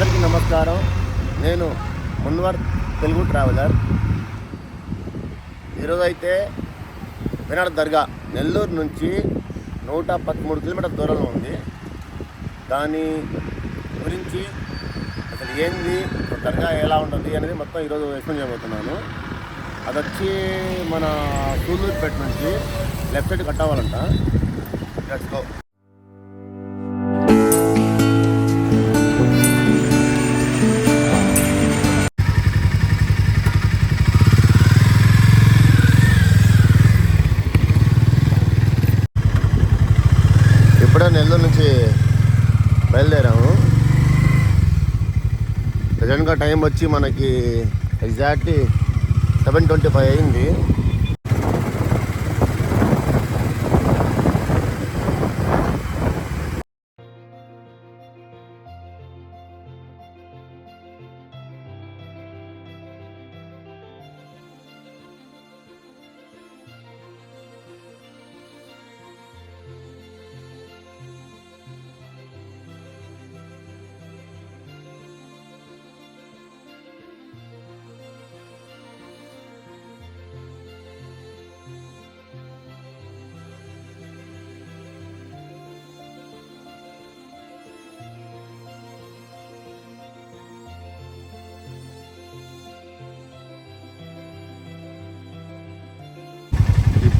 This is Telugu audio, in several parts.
అందరికీ నమస్కారం. నేను మున్వర్ తెలుగు ట్రావెలర్. ఈరోజైతే అయితే వినాడు దర్గా నెల్లూరు నుంచి నూట పదమూడు కిలోమీటర్ల దూరంలో ఉంది. దాని గురించి అసలు ఏంది దర్గా ఎలా ఉంటుంది అనేది మొత్తం ఈరోజు ఎక్స్ప్లెయిన్ చేయబోతున్నాను. అది వచ్చి మన సూళ్ళూరుపేట నుంచి left side cut let's go. వచ్చి మనకి ఎగ్జాక్ట్లీ సెవెన్ ట్వంటీ ఫైవ్ అయింది.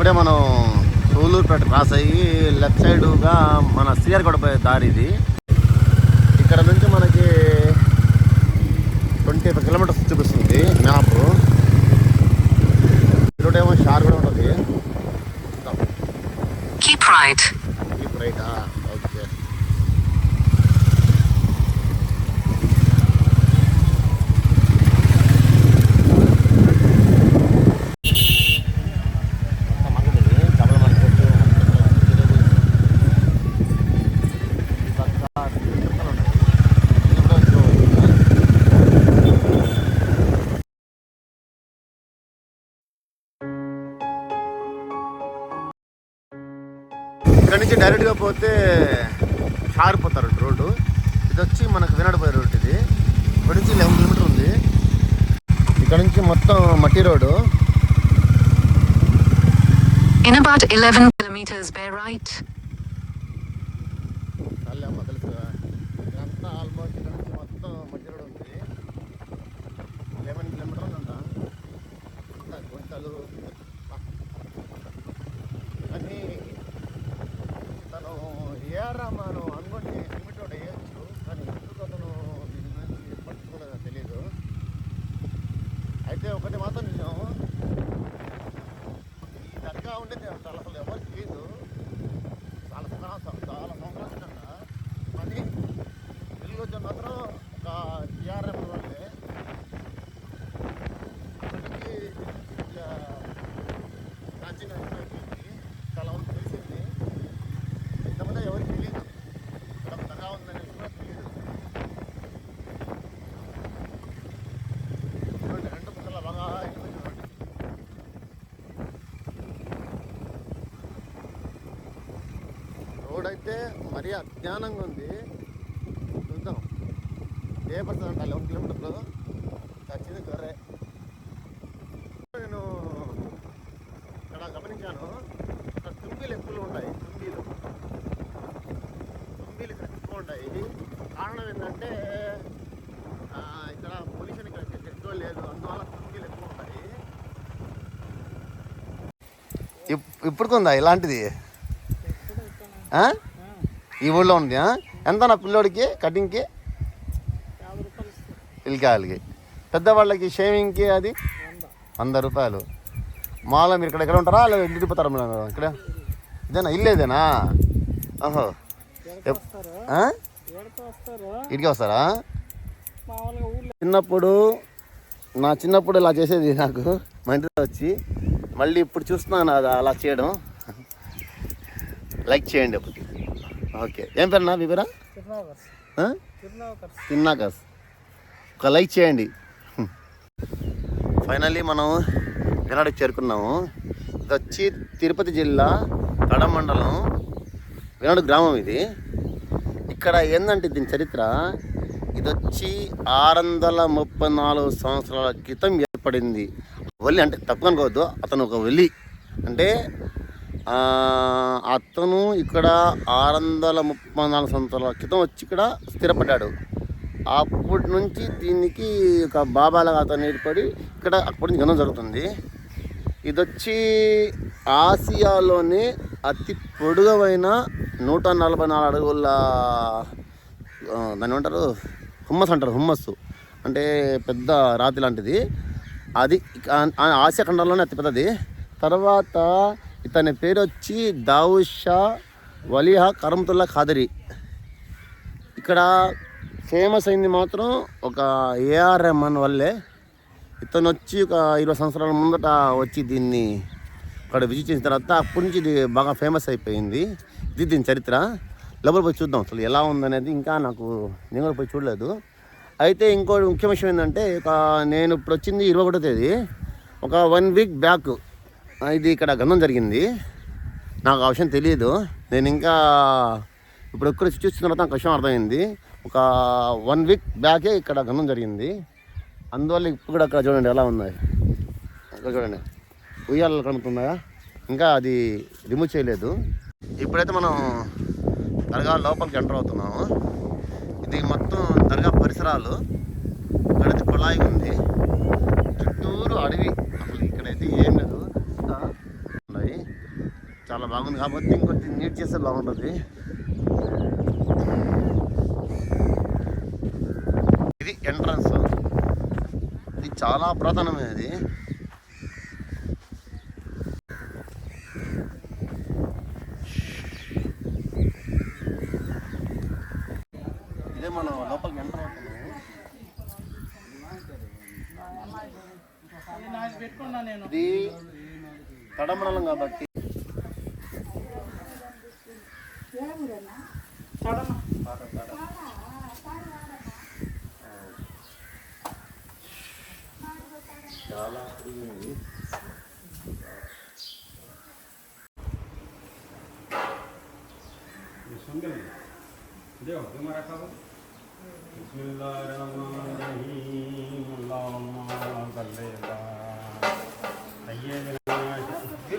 ఇప్పుడే మనం సూలూరుపేట క్రాస్ అయ్యి లెఫ్ట్ సైడ్గా మన శ్రీహరికోట పోయే దారి ఇది. ఇక్కడ నుంచి మనకి ట్వంటీ ఫైవ్ కిలోమీటర్స్ చూపిస్తుంది మ్యాప్ ఇక్కడేమో షార్ కూడా ఉంటుంది. Keep right. రైటా ఇక్కడ నుంచి డైరెక్ట్గా పోతే షారిపోతారు రోడ్డు. ఇది వచ్చి మనకు వినడిపోయే రోడ్ ఇది. ఇక్కడ నుంచి లెవెన్ కిలోమీటర్ ఉంది. ఇక్కడ నుంచి మొత్తం మట్టి road. In about 11 kilometers, bear right. అమ్మ తెలుసు ఇదంతా ఆల్మోస్ట్ ఇక్కడ నుంచి మొత్తం మట్టి రోడ్ ఉంది లెవెన్ కిలోమీటర్లు అంట అంతా గుంటలు కానీ తను ఏఆర్ రామాను అనుకోండి లిమిట్ రోడ్ వేయచ్చు కానీ ఎందుకు అతను దీని గురించి పట్టుకోలేదో తెలియదు అయితే ఒకటి మాత్రం నిజం ఈ దర్గా ఉండేది చాలా అసలు ఎవరికి తెలియదు చాలా సంవత్సరాలు చాలా సంవత్సరాలు ఉందంట కానీ వెలుగు వచ్చే మాత్రం ఒక టీఆర్ఎం వాళ్ళే ఇప్పటికీ ఇట్లా ప్రాచీన అయిపోయింది. చాలా వరకు తెలిసింది ఇంతమంది ఎవరికి తెలియదు ఇక్కడ ఒక దర్గా ఉందని కూడా తెలియదు చూడండి రెండు పక్కల బాగా అయిపోయింది చూడండి అయితే మరీ అజ్ఞానంగా ఉంది. చూద్దాం. ఏ పడుతుంది అంట లెవెన్ కిలోమీటర్లు. వచ్చింది గొర్రె. నేను ఇక్కడ గమనించాను. ఇక్కడ తుంబీలు ఎక్కువ ఉంటాయి తుంబీలు. తుంబీలు ఇక్కడ ఎక్కువ ఉంటాయి. కారణం ఏంటంటే ఇక్కడ పొల్యూషన్ ఇక్కడ ఎక్కువ లేదు. అందువల్ల తుంబీలు ఎక్కువ ఉంటాయి. ఇప్పుడు కొందా ఇలాంటిది? ఈ ఊళ్ళో ఉంది ఎంత నా పిల్లోడికి కటింగ్కి? పిల్లకాయలకి. పెద్దవాళ్ళకి షేవింగ్కి అది? వంద రూపాయలు. మాలో మీరు ఇక్కడ ఎక్కడ ఉంటారా? లేదా ఇంటిపోతారా మీరు ఇక్కడ? ఇదేనా? ఇల్లేదేనా ఓహో. ఎప్- ఇటుకే వస్తారా? చిన్నప్పుడు నా చిన్నప్పుడు ఇలా చేసేది నాకు. మా ఇంటిలో వచ్చి మళ్ళీ ఇప్పుడు చూస్తున్నాను అది అలా చేయడం. లైక్ చేయండి ఒకటి. ఓకే. ఏం మీ పేరా ఆ? తిన్నాకస్ ఒక లైక్ చేయండి. ఫైనల్లీ మనం వినాడికి చేరుకున్నాము. ఇది వచ్చి తిరుపతి జిల్లా కడ మండలం వినాడు గ్రామం ఇది. ఇక్కడ ఏంటంటే దీని చరిత్ర? ఇది వచ్చి ఆరు వందల ముప్పై నాలుగు సంవత్సరాల క్రితం ఏర్పడింది. వలి అంటే తప్పు అనుకోవద్దు. అతను ఒక వలి అంటే అతను ఇక్కడ ఆరు వందల ముప్పై నాలుగు సంవత్సరాల క్రితం వచ్చి ఇక్కడ స్థిరపడ్డాడు. అప్పటి నుంచి దీనికి ఒక బాబాలాగా అతను ఏర్పడి ఇక్కడ అప్పటి నుంచి గణం జరుగుతుంది. ఇది వచ్చి ఆసియాలోనే అతి పొడుగవైన నూట నలభై నాలుగు అడుగుల దాని దాన్ని ఏమంటారు? హుమ్మస్ అంటారు హుమ్మస్సు. అంటే పెద్ద రాతి లాంటిది. అది ఆ ఆసియా ఖండంలోనే అతి పెద్దది తర్వాత ఇతని పేరు వచ్చి దావుద్ షా వలీహా కరంతుల్లా ఖాదరి. ఇక్కడ ఫేమస్ అయింది మాత్రం ఒక ఏఆర్ రెహమాన్ వల్లే. ఇతను వచ్చి ఒక ఇరవై సంవత్సరాల ముందట వచ్చి దీన్ని ఇక్కడ విజిట్ చేసిన తర్వాత అప్పటి నుంచి ఇది బాగా ఫేమస్ అయిపోయింది. ఇది దీని చరిత్ర. లోపల పోయి చూద్దాం అసలు ఎలా ఉందనేది ఇంకా నాకు నేను కూడా పోయి చూడలేదు. అయితే ఇంకో ముఖ్య విషయం ఏంటంటే నేను ఇప్పుడు వచ్చింది ఇరవై ఒకటో తేదీ. ఒక వన్ వీక్ బ్యాక్ ఇది ఇక్కడ గంధం జరిగింది. నాకు ఆ విషయం తెలియదు నేను ఇంకా ఇప్పుడు ఎక్కడ చూసిన తర్వాత నాకు విషయం అర్థమైంది. ఒక వన్ వీక్ బ్యాకే ఇక్కడ గంధం జరిగింది. అందువల్ల ఇప్పుడు కూడా అక్కడ చూడండి ఎలా ఉన్నాయి. అక్కడ చూడండి. ఉయ్యాలు కనుక్కున్నాయా ఇంకా అది రిమూవ్ చేయలేదు. ఇప్పుడైతే మనం దర్గా లోపలికి ఎంటర్ అవుతున్నాము. ఇది మొత్తం దర్గా పరిసరాలు. ఇక్కడైతే కుళాయి ఉంది. చుట్టూరు అడవి. అసలు ఇక్కడైతే ఏం లేదు. చాలా బాగుంది కాబట్టి ఇంకొంచెం నీట్ చేస్తే బాగుంటుంది. ఇది ఎంట్రన్స్. ఇది చాలా పురాతనమైనది ఇదే మనం లోపలికి ఎంటర్ అవుతున్నాము ఇది కడమండలం కాబట్టి फिर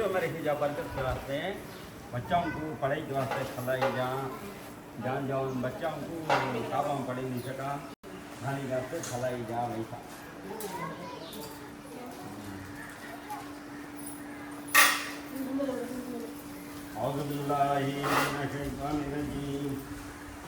उम्र बच्चों को पढ़ाई के वास्ते खलाई जान जान जाओ बच्चों को किताबों में पढ़ी नहीं सका खाने वास्ते खलाई जा वैसा औज़ुबिल्लाहि मिनश शैतानिर रजीम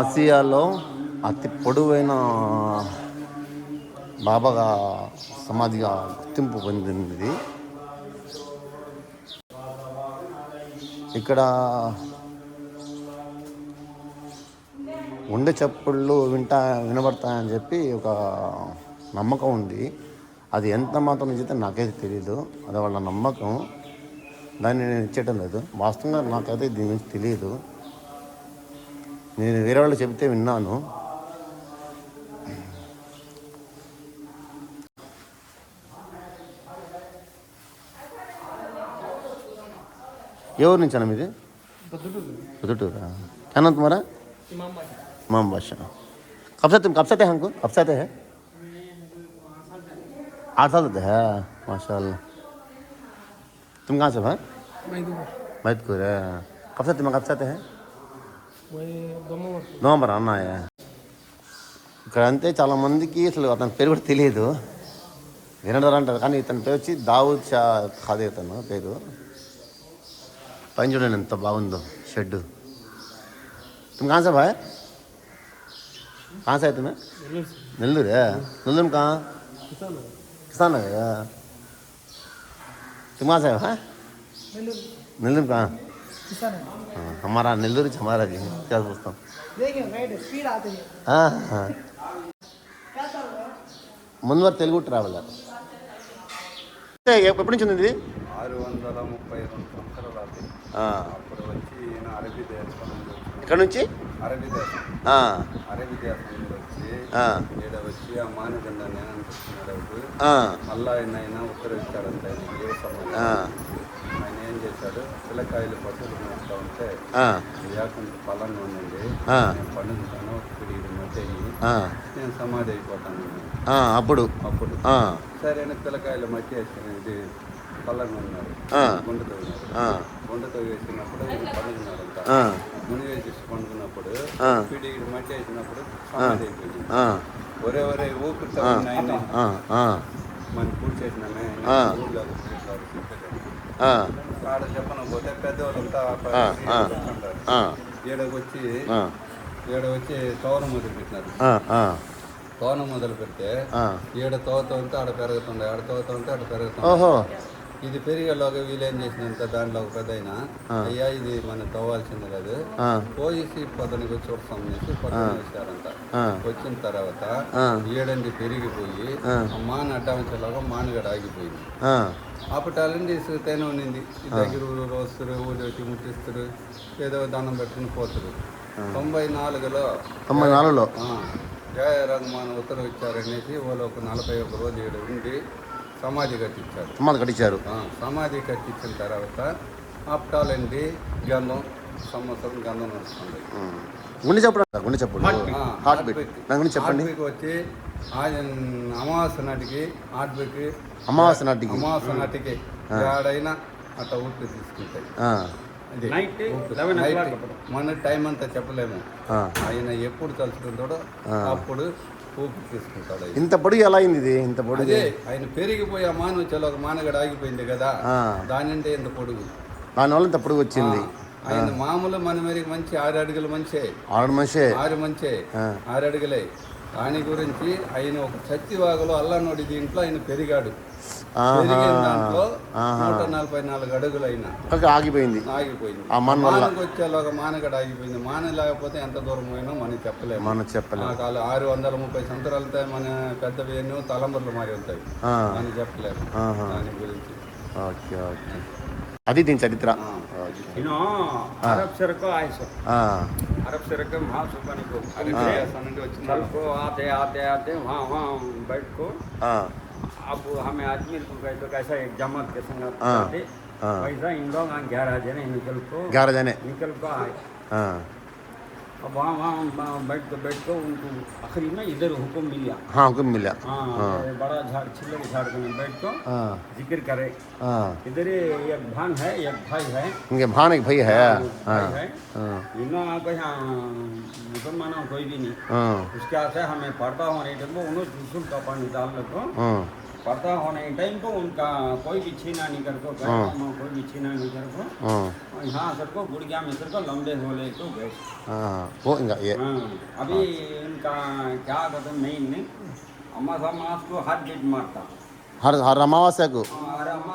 ఆసియాలో అతి పొడవైన బాబాగా సమాధిగా గుర్తింపు పొందింది. ఇక్కడ ఉండే చప్పుళ్ళు వింటా వినబడతాయని చెప్పి ఒక నమ్మకం ఉంది. అది ఎంత మాత్రం నిజతే నాకైతే తెలియదు అది వాళ్ళ నమ్మకం. దాన్ని నేను ఇచ్చేయటం లేదు. వాస్తవంగా నాకైతే దీని గురించి తెలియదు నేను వేరే వాళ్ళు చెబితే విన్నాను ఏ ఊరు నుంచి అన్న మీది పొద్దుటూరా क्या नाम तुम्हारा इमाम बादशाह कब से तुम कब से थे हमको कब से थे है आठ साल से है माशाल्लाह तुम कहाँ से भाई मैदपुर है कब से तुम कब से थे నోమరా అన్నాయ ఇక్కడ అంతే చాలా మందికి అసలు అతని పేరు కూడా తెలియదు. వినడర్ అంటారు. కానీ ఇతని పేరు వచ్చి దావుద్ షా కాదే ఇతను పేరు. పైన చూడండి ఎంత బాగుందో షెడ్డు. తుమ్ కాన్ సా భాయ్ కాన్ సా నెల్లూరే? నెల్లూరు కా? కిసాన్ తుమ్ కాన్ సా నెల్లూరు కా? कहाँ से है भाई नेल्लूर में कहाँ किसान है हाँ, हमारा नेल्लूर हमारा जी क्या सोचता हूँ देखिए राइट स्पीड आते हैं हाँ, हाँ. क्या चल रहा है ముందువారు తెలుగు ట్రావెలర్ అంటే ఎప్పటి నుంచి ఉంది ఇది ఆరు వందల ముప్పై రెండు సంవత్సరాలు అవుతాయి ఆ, అప్పుడు వచ్చి ఈయన అరబీ దేశం నుండి వచ్చి ఎక్కడ నుంచి అరబీ దేశం ఆ, అరబీ దేశం నుండి వచ్చి ఆ, ఈడ వచ్చి ఆ మానదండ నేనంటున్నాడు ఆ, మళ్ళా ఆయన ఆయన ఉత్తరవిచ్చాడంట ఆయన ఏ చేశాడు పిల్లకాయలు పట్టుకు మేస్తూ ఉంటే ఆ, లేకుండా పొలంగా ఉండండి ఆ. నేను మధ్య సమాధి అయిపోతాను. ఆ, అప్పుడు. అప్పుడు. ఆ, సరే అని పిల్లకాయలు మధ్య ఇది పొలంగా ఉన్నారు ఆ. గుండెతో ఉన్నారు ఆ, గుండెతో వేసినప్పుడు ఇది పండుకున్నారంట ఆ, మునిగేసి పండుకున్నప్పుడు ఆ. పిడి ఇటు మట్టి వేసినప్పుడు సమాధి అయిపోయింది. ఆ, ఒరే ఒరే ఆ, మన పూజ చేసినామే. ఊళ్ళో ఆడ చెప్పన పోతే పెద్దవాళ్ళంతా ఈడ వచ్చి తోన మొదలు పెట్టినారు. తోన మొదలు పెడితే. ఈడ తోత ఉంటే ఆడ పెరుగుతుంది ఆడ తోత ఉంటే ఆడ పెరుగుతుంది. ఇది పెరిగేలోగా వీలేం చేసినంత దాంట్లో ఒక పెద్ద అయ్యా ఇది మనం తవ్వాల్సింది కాదు. ఆ, పోయేసి పొద్దునకి చూస్తాం అనేసి పొద్దున వచ్చారంట. వచ్చిన తర్వాత. ఏడండి పెరిగిపోయి మాన అడ్డమించేలాగా మానగడ ఆగిపోయింది. అప్పటాలండి ఇసుకతేనే ఉన్నింది ఈ దగ్గర ఊరు వస్తారు ఊరు వచ్చి ముట్టిస్తారు ఏదో దండం పెట్టుకుని పోతారు. తొంభై నాలుగులో తొంభై నాలుగులో? జయ రఘుమాన్ ఉత్తరం ఇచ్చారనేసి వాళ్ళు ఒక నలభై ఒక రోజు ఈడ ఉండి సమాధి కట్టించారు. సమాధి కట్టించారు. సమాధి కట్టించిన తర్వాత అప్టాలండి గంధం సంవత్సరం గంధం నడుస్తుంది. గుండె చెప్పడం గుండె చెప్పండి. Heart beat. నా గురించి చెప్పండి. వచ్చి ఆయన అమావాస్య నాటికి హార్ట్ బీట్. అమావాస్య నాటికి. అమావాస్య నాటికి ఏడైనా అట్లా ఊపిరి తీసుకుంటాయి. ఆ, అది నైట్ ఊపిరి. 11 నైట్ o'clock అప్పుడు. మన టైం అంతా చెప్పలేము. ఆ. ఆయన ఎప్పుడు తలుచుకుంటాడో అప్పుడు ఊపిరి తీసుకుంటాడు ఆయన. ఇంత పొడిగి ఎలా అయింది ఇది? ఇంత పొడిగి అదే ఆయన పెరిగిపోయి ఆ మానవ చెలో ఒక మానగడ ఆగిపోయింది కదా ఆ. దాని అంటే ఇంత పొడుగు. దానివల్ల ఇంత పొడిగి వచ్చింది. ఆయన మామూలు మన మేరకు మంచి ఆరు అడుగులు మంచి. ఆరు మనిషి ఆరు మంచి. ఆరు అడుగులే. దాని గురించి ఆయన ఒక సత్యవాగులో అల్లనోడి దీంట్లో ఆయన పెరిగాడు. దాంట్లో. నూట నలభై నాలుగు అడుగులు అయినా ఆగిపోయింది. ఆగిపోయింది. మానకు వచ్చేలాగా మానగడ ఆగిపోయింది. మాన లేకపోతే ఎంత దూరం పోయినా మనం చెప్పలేము. మనం చెప్పలేం ఆ కాలం ఆరు వందల ముప్పై సంవత్సరాలతో మన పెద్దవి ఎన్నో తలంబర్లు మారి ఉంటాయి. అని చెప్పలేము. దాని గురించి. Okay okay. అది దీని చరిత్ర ఆ. इनो अरब सर को आए सो ఆ, अरब सर के महासुखानी को అది దేశం నుండి వచ్చిన कल को आते आते आते वहाँ वहाँ बैठ को ఆ, अब हमें अजमेर को गए तो कैसा एक जमात के संग हाँ, जाते हाँ। वैसा इन लोग ग्यारह जने निकल को గ్యారేజ్ అనే निकल को आए ఆ, अब वहाँ वहाँ बैठ तो बैठ तो उनको आखिरी में इधर हुक्म मिला हाँ हुक्म मिला हाँ, हाँ। बड़ा झाड़ छिल्लर झाड़ में बैठ तो हाँ। ज़िक्र करे। हाँ। इधर एक भान है एक भाई है। उनके भान एक भाई है हाँ, हाँ। हाँ। इन्हों मुसलमान कोई भी नहीं। उसके आशा हमें पढ़ता हूँ नहीं तो उन्होंने दूसरों का पानी डाल लगो पता होने टाइम को उनका कोई भी छीना नहीं कर को हाँ। कोई भी छीना नहीं कर को हाँ। यहाँ सर को गुड़िया में सर को लंबे हो ले तो गए। हाँ, वो इनका ये अभी इनका क्या कदम नहीं नहीं। अम्मा अमासा मास को हर बीट मारता। हर हर अमावस्या को?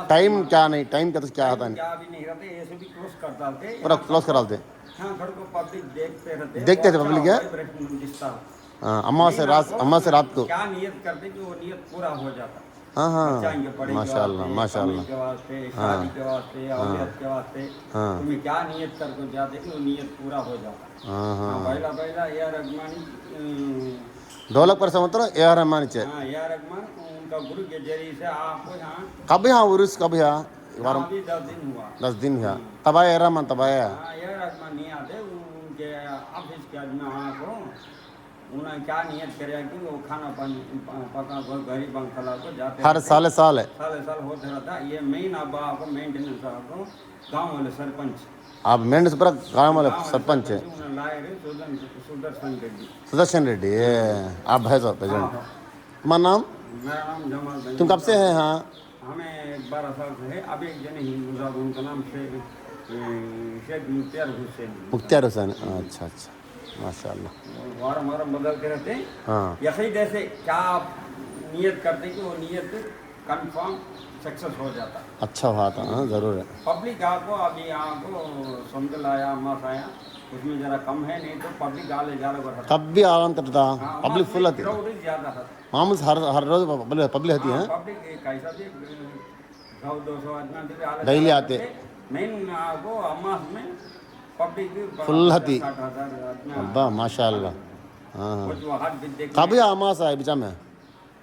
टाइम क्या नहीं टाइम का तो क्या होता नहीं क्या भी नहीं रहते ये सब भी क्लोज कर डालते। पूरा क्लोज कर डालते। हाँ घर को पब्लिक देखते रहते। देखते थे पब्लिक अच्छा क्या? अमावस्या रात अमावस्या रात को। क्या नियत करते कि वो नियत पूरा हो जाता। हाँ हाँ बचाएंगे पढ़ाई के माशाल्लाह वास्ते, माशाल्लाह कमाई के वास्ते शादी के वास्ते औलियत के वास्ते हाँ। तुम्हें क्या नियत करके जाते कि वो नियत पूरा हो जाता हाँ हाँ, हाँ पहला पहला या रगमानी ढोलक पर संवत्सर ए आर रहमान चे हाँ या रगमान उनका गुरु के जरिए से आपको यहाँ कब यहाँ उर्स कब यहाँ वारम अभी दस दिन हुआ दस दिन यहाँ तब आया रहमान तब आया हाँ या रगमान नहीं आते उनके ऑफिस के आदमी वहाँ को उन्हें क्या नियत करे कि वो खाना पानी पका गरीब खला को जाते हर। साल साल है। साल साल होते रहता ये मेन अब आपको मेंटेनेंस आपको गाँव वाले सरपंच। आप पूरा गाँव वाले सरपंच है। सुदर्शन रेड्डी। सुदर्शन रेड्डी आप भाई साहब हाँ, प्रेसिडेंट हाँ। तुम्हारा नाम? मेरा नाम जमाल तुम कब से हैं यहाँ? हमें बारह साल से है। अब एक जने साहब उनका नाम शेख शेख मुख्तियार हुसैन। मुख्तियार हुसैन अच्छा अच्छा। माशाल्लाह वारम वारम बदलते रहते हैं हाँ यही जैसे क्या आप नियत करते कि वो नियत कंफर्म सक्सेस हो जाता अच्छा था हाँ ज़रूर है पब्लिक आपको अभी आपको समझ आया अम्मास आया उसमें जरा कम है नहीं तो पब्लिक आले जा रहा कब भी आराम करता पब्लिक फुल आती है मामूल हर हर रोज पब्लिक पब्लिक आती है पब्लिक कैसा भी सौ दो सौ आदमी जाते आते। मेन आपको अम्मास में फुल्लती। अब्बा माशा हाँ। है में।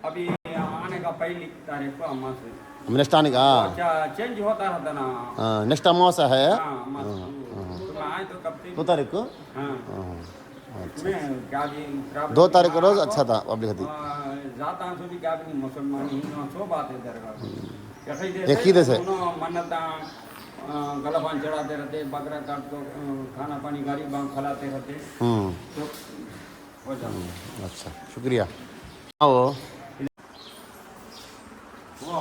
अभी आने का तारीख को है। नेक्स्ट आने का हाँ। अच्छा, चेंज होता ना। हाँ नेक्स्ट है। हाँ, हाँ, तो तो दो तारीख को? अच्छा। दो तारीख को रोज अच्छा था पब्लिक हती जाता हूँ भी क्या मुसलमान बात है हम्म। दरगाह से गलाफान चढ़ाते रहते बकरा काट को खाना पानी गरीब खिलाते रहते। हम्म। तो हो जाता। अच्छा शुक्रिया। आओ। वो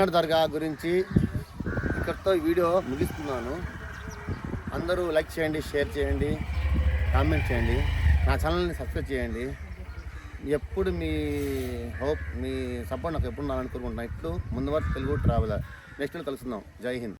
దీనాడు దర్గా గురించి ఇక్కడితో వీడియో ముగిస్తున్నాను. అందరూ లైక్ చేయండి షేర్ చేయండి కామెంట్ చేయండి. నా ఛానల్ని సబ్స్క్రైబ్ చేయండి. ఎప్పుడు మీ హోప్ మీ సపోర్ట్ నాకు ఎప్పుడు ఉండాలని కోరుకుంటున్నాను ఇట్లు ముందు వరకు తెలుగు ట్రావెలర్. నెక్స్ట్ కలుస్తున్నాం జై హింద్.